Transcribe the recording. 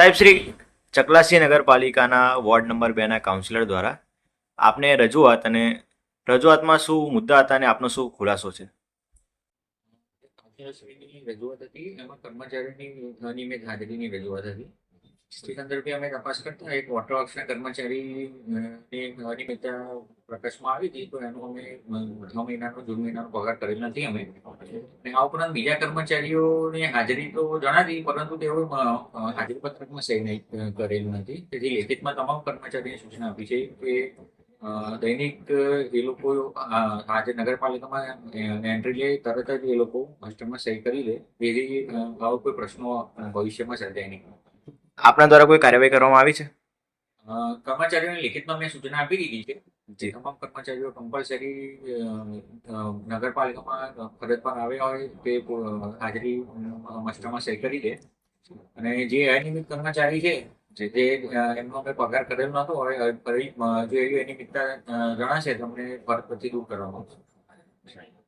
સાહેબ, શ્રી ચકલાસી નગરપાલિકાના ward number બેના કાઉન્સિલર દ્વારા આપને રજૂઆત અને રજૂઆતમાં શું મુદ્દા હતા અને આપનો શું ખુલાસો છે? રજૂઆત હતી, એમાં કર્મચારીની અનિયમિત હાજરીની રજૂઆત હતી. સંદર્ભે અમે તપાસ કરતા એક વોટર વર્ક્સના કર્મચારી અ, ની અનિયમિતતા પ્રકાશમાં આવી હતી તો એનો અમે છ મહિનાનો જૂન મહિનાનો પગાર કરેલ નથી અમે. અને આ ઉપરાંત બીજા કર્મચારીઓની હાજરી તો જણાતી પરંતુ તેઓ હાજરી પત્રકમાં સહી નહીં કરેલ નથી. તેથી લેખિતમાં તમામ કર્મચારીને સૂચના આપી છે કે દૈનિક એ લોકો આજે નગરપાલિકામાં એન્ટ્રી લે તરત જ એ લોકો હોસ્ટેલમાં સહી કરી લે. જેથી આવો કોઈ પ્રશ્નો ભવિષ્યમાં સર્જાય નહીં આપના દ્વારા કોઈ કાર્યવાહી કરવામાં આવી છે? કર્મચારીઓને લિખિતમાં મેં સૂચના આપી દીધી છે. જે. તમામ કર્મચારીઓ કમ્પલસરી નગરપાલિકામાં ફરજ પર આવ્યા હોય તે હાજરી મસ્ટરમાં સહી કરી દે. અને જે અનિયમિત કર્મચારી છે જે તે એમનો અમે પગાર કરેલ નતો હોય ફરી જો એવી અનિયમિતતા જણાશે તો અમને ફરજ પરથી દૂર કરવામાં આવશે.